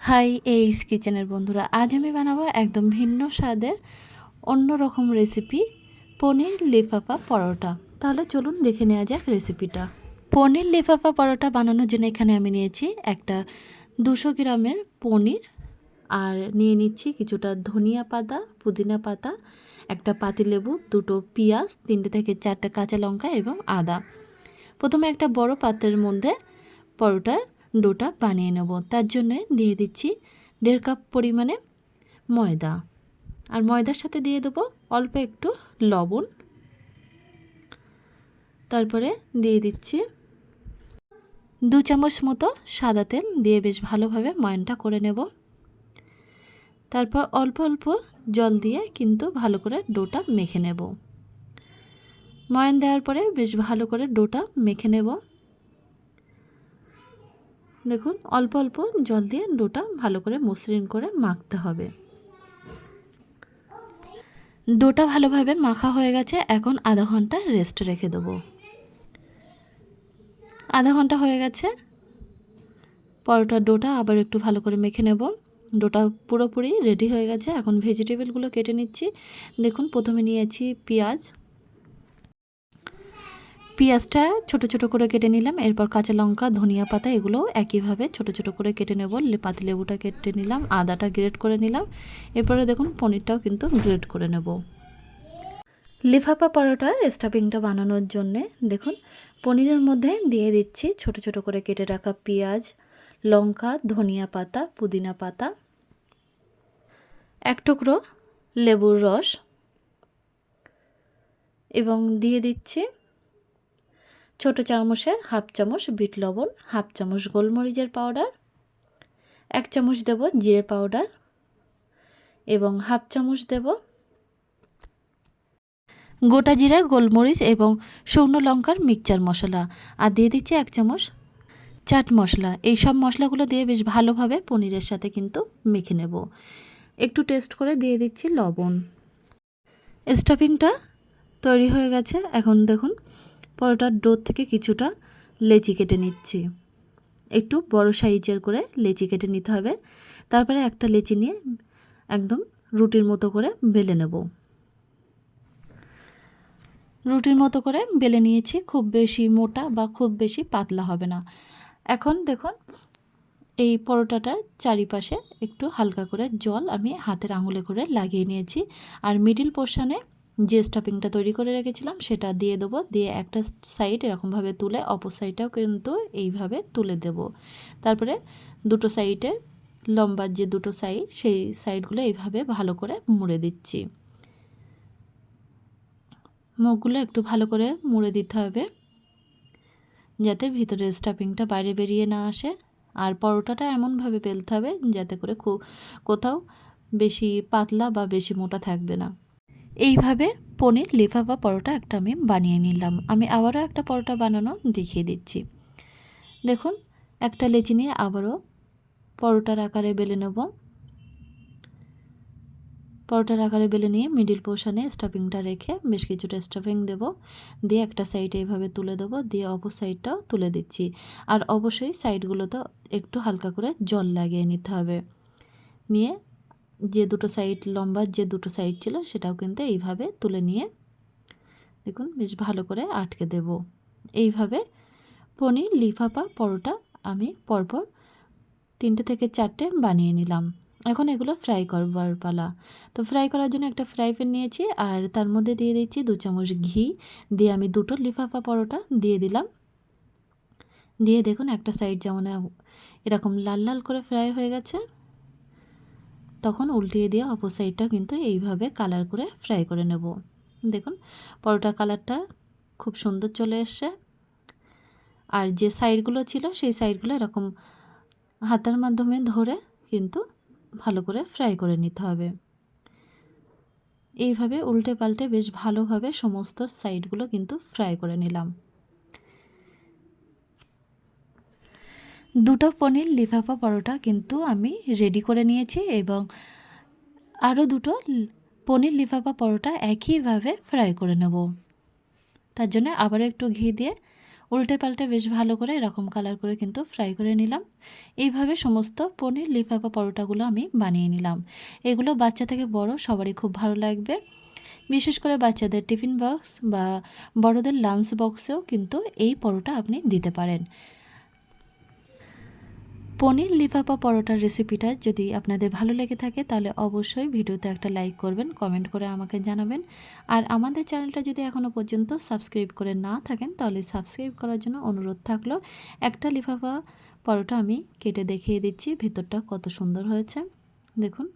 High এইস কিচেনের বন্ধুরা, আজ আমি বানাবো একদম ভিন্ন স্বাদের অন্য রকম রেসিপি পনির লিফাফা পরোটা। তাহলে চলুন দেখে নেওয়া যাক রেসিপিটা পনির লিফাফা পরোটা বানানোর জন্য এখানে আমি নিয়েছি একটা দুশো গ্রামের পনির, আর নিয়ে নিচ্ছি কিছুটা ধনিয়া পাতা, পুদিনা পাতা, একটা পাতিলেবু, দুটো পেঁয়াজ, তিনটে থেকে চারটে কাঁচা লঙ্কা এবং আদা। প্রথমে একটা বড় পাত্রের মধ্যে পরোটার ডোটা বানিয়ে নেব। তার জন্যে দিয়ে দিচ্ছি দেড় কাপ পরিমাণে ময়দা। আর ময়দার সাথে দিয়ে দেবো অল্প একটু লবণ। তারপরে দিয়ে দিচ্ছি দু চামচ মতো সাদা তেল দিয়ে বেশ ভালোভাবে ময়নটা করে নেব। তারপর অল্প অল্প জল দিয়ে কিন্তু ভালো করে ডোটা মেখে নেব। ময়ন দেওয়ার পরে বেশ ভালো করে ডোটা মেখে নেব। দেখুন, অল্প অল্প জল দিয়ে ডোটা ভালো করে মসৃণ করে মাখতে হবে। ডোটা ভালোভাবে মাখা হয়ে গেছে, এখন আধা ঘণ্টা রেস্ট রেখে দেবো। আধা ঘণ্টা হয়ে গেছে, পরোটা ডোটা আবার একটু ভালো করে মেখে নেব। ডোটা পুরোপুরি রেডি হয়ে গেছে, এখন ভেজিটেবলগুলো কেটে নিচ্ছি। দেখুন, প্রথমে নিয়েছি পেঁয়াজ পেঁয়াজটা ছোট ছোট করে কেটে নিলাম, এরপর কাঁচা লঙ্কা, ধনিয়া পাতা এগুলো একইভাবে ছোট ছোট করে কেটে নেব। পাতি লেবুটা কেটে নিলাম, আদাটা গ্রেট করে নিলাম। এরপরে দেখুন পনিরটাও কিন্তু গ্রেট করে নেব। লিফাফা পরোটার স্টাফিংটা বানানোর জন্যে দেখুন পনিরের মধ্যে দিয়ে দিচ্ছি ছোট ছোট করে কেটে রাখা পেঁয়াজ, লঙ্কা, ধনিয়া পাতা, পুদিনা পাতা, এক টুকরো লেবুর রস এবং দিয়ে দিচ্ছি ছোট চামচের হাফ চামচ বিট লবণ, হাফ চামচ গোলমরিচের পাউডার, এক চামচ দেব জিরে পাউডার এবং হাফ চামচ দেব গোটা জিরা, গোলমরিচ এবং শুকনো লঙ্কার মিক্সচার মশলা আর দিয়ে দিচ্ছি এক চামচ চাট মশলা। এই সব মশলাগুলো দিয়ে বেশ ভালোভাবে পনিরের সাথে কিন্তু মেখে নেব। একটু টেস্ট করে দিয়ে দিচ্ছি লবণ। স্টাফিংটা তৈরি হয়ে গেছে। এখন দেখুন পরোটার ডোর থেকে কিছুটা লেচি কেটে নিচ্ছি। একটু বড় সাইজের করে লেচি কেটে নিতে হবে। তারপরে একটা লেচি নিয়ে একদম রুটির মতো করে বেলে নেব। রুটির মতো করে বেলে নিয়েছি, খুব বেশি মোটা বা খুব বেশি পাতলা হবে না। এখন দেখুন, এই পরোটাটার চারিপাশে একটু হালকা করে জল আমি হাতের আঙুলে করে লাগিয়ে নিয়েছি। আর মিডিল পোর্শনে যে স্টাফিংটা তৈরি করে রেখেছিলাম, সেটা দিয়ে দেবো। দিয়ে একটা সাইড এরকমভাবে তুলে, অপর সাইডটাও কিন্তু এইভাবে তুলে দেব। তারপরে দুটো সাইডের লম্বার যে দুটো সাইড সেই সাইডগুলো এইভাবে ভালো করে মুড়ে দিচ্ছি। মুখগুলো একটু ভালো করে মুড়ে দিতে হবে, যাতে ভিতরে স্টাফিংটা বাইরে বেরিয়ে না আসে। আর পরোটাটা এমনভাবে বেলতে হবে, যাতে করে খুব কোথাও বেশি পাতলা বা বেশি মোটা থাকবে না। এইভাবে পনির লিফাফা পরোটা একটা আমি বানিয়ে নিলাম। আমি আবারও একটা পরোটা বানানো দেখিয়ে দিচ্ছি। দেখুন, একটা লেচি নিয়ে আবারও পরোটার আকারে বেলে নেব। পরোটার আকারে বেলে নিয়ে মিডিল পোর্শনে স্টাফিংটা রেখে বেশ কিছুটা স্টাফিং দেব। দিয়ে একটা সাইডে এইভাবে তুলে দেবো। দিয়ে অপর সাইডটাও তুলে দিচ্ছি। আর অবশ্যই সাইডগুলোতে একটু হালকা করে জল লাগিয়ে নিতে হবে। নিয়ে যে দুটো সাইড লম্বা, যে দুটো সাইড ছিল সেটাও কিন্তু এইভাবে তুলে নিয়ে দেখুন বেশ ভালো করে আটকে দেব। এইভাবে পনির লিফাফা পরোটা আমি পরপর তিনটে থেকে চারটে বানিয়ে নিলাম। এখন এগুলো ফ্রাই করবার পালা। তো ফ্রাই করার জন্য একটা ফ্রাই প্যান নিয়েছি আর তার মধ্যে দিয়ে দিচ্ছি দু চামচ ঘি। দিয়ে আমি দুটো লিফাফা পরোটা দিয়ে দিলাম। দিয়ে দেখুন একটা সাইড যেমন এরকম লাল লাল করে ফ্রাই হয়ে গেছে। তখন উল্টিয়ে দিয়ে অপর সাইডটাও কিন্তু এইভাবে কালার করে ফ্রাই করে নেব। দেখুন, পরোটা কালারটা খুব সুন্দর চলে এসছে। আর যে সাইডগুলো ছিল, সেই সাইডগুলো এরকম হাতার মাধ্যমে ধরে কিন্তু ভালো করে ফ্রাই করে নিতে হবে। এইভাবে উল্টে পাল্টে বেশ ভালোভাবে সমস্ত সাইডগুলো কিন্তু ফ্রাই করে নিলাম। দুটো পনির লিফাফা পরোটা কিন্তু আমি রেডি করে নিয়েছি এবং আরও দুটো পনির লিফাফা পরোটা একইভাবে ফ্রাই করে নেব। তার জন্য আবার একটু ঘি দিয়ে উল্টে পাল্টে বেশ ভালো করে এরকম কালার করে কিন্তু ফ্রাই করে নিলাম। এইভাবে সমস্ত পনির লিফাফা পরোটাগুলো আমি বানিয়ে নিলাম। এগুলো বাচ্চা থেকে বড়, সবারই খুব ভালো লাগবে। বিশেষ করে বাচ্চাদের টিফিন বক্স বা বড়দের লাঞ্চ বক্সেও কিন্তু এই পরোটা আপনি দিতে পারেন। পনির লিফাফা পরোটার রেসিপিটা যদি আপনাদের ভালো লেগে থাকে, তাহলে অবশ্যই ভিডিওতে একটা লাইক করবেন কমেন্ট করে আমাকে জানাবেন। আর আমাদের চ্যানেলটা যদি এখনও পর্যন্ত সাবস্ক্রাইব করে না থাকেন, তাহলে সাবস্ক্রাইব করার জন্য অনুরোধ থাকল, একটা লিফাফা পরোটা আমি কেটে দেখিয়ে দিচ্ছি ভেতরটা কত সুন্দর হয়েছে। দেখুন।